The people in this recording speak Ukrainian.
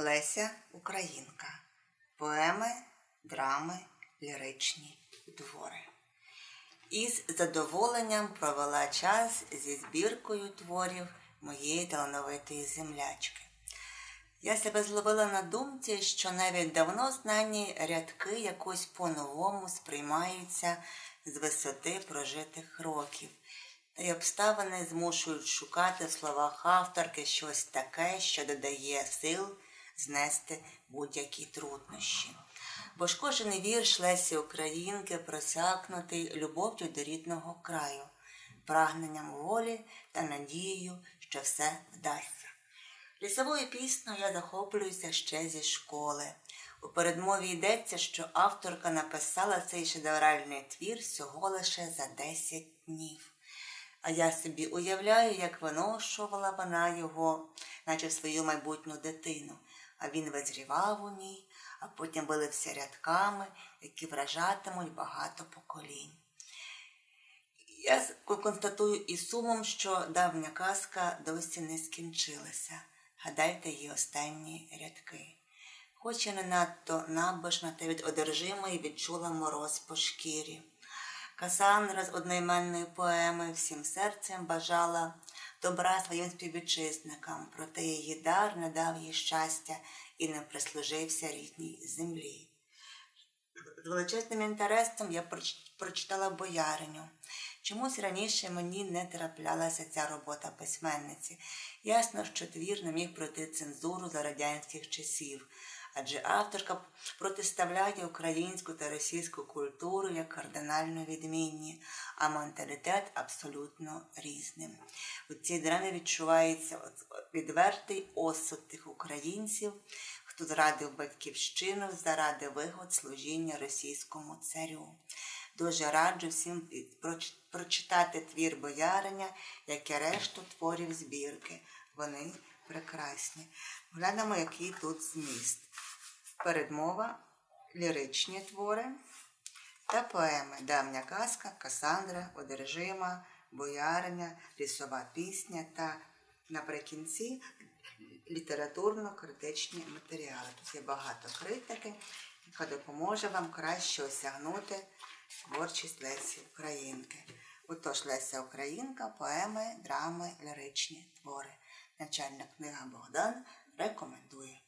Леся Українка. Поеми, драми, ліричні твори. Із задоволенням провела час зі збіркою творів моєї талановитої землячки. Я себе зловила на думці, що навіть давно знані рядки якось по-новому сприймаються з висоти прожитих років, й обставини змушують шукати в словах авторки щось таке, що додає сил знести будь-які труднощі. Бо ж кожен вірш Лесі Українки просякнутий любов'ю до рідного краю, прагненням волі та надією, що все вдасться. Лісовою піснею я захоплююся ще зі школи. У передмові йдеться, що авторка написала цей шедевральний твір всього лише за 10 днів. А я собі уявляю, як виношувала вона його, наче свою майбутню дитину, а він визрівав у ній, а потім вилився рядками, які вражатимуть багато поколінь. Я констатую із сумом, що давня казка досі не скінчилася. Гадайте її останні рядки. Хоч і не надто набожна та від одержимої відчула мороз по шкірі. Касандра з одноіменної поеми всім серцем бажала добра своїм співвітчизникам, проте її дар не дав їй щастя і не прислужився рідній землі. З величезним інтересом я прочитала бояриню. Чомусь раніше мені не траплялася ця робота письменниці. Ясно, що твір не міг пройти цензуру за радянських часів, адже авторка протиставляє українську та російську культуру як кардинально відмінні, а менталітет абсолютно різним. У цій драмі відчувається відвертий осуд тих українців, хто зрадив батьківщину заради вигод служіння російському царю. Дуже раджу всім прочитати твір бояриня, як і решту творів збірки. Вони прекрасні. Глянемо, який тут зміст. Передмова, ліричні твори та поеми Давня казка, Касандра, Одержима, Бояриня, Лісова пісня та наприкінці літературно-критичні матеріали. Тут є багато критики, яка допоможе вам краще осягнути творчість Лесі Українки. Отож, Леся Українка, поеми, драми, ліричні твори. Начальна книга Богдан рекомендує.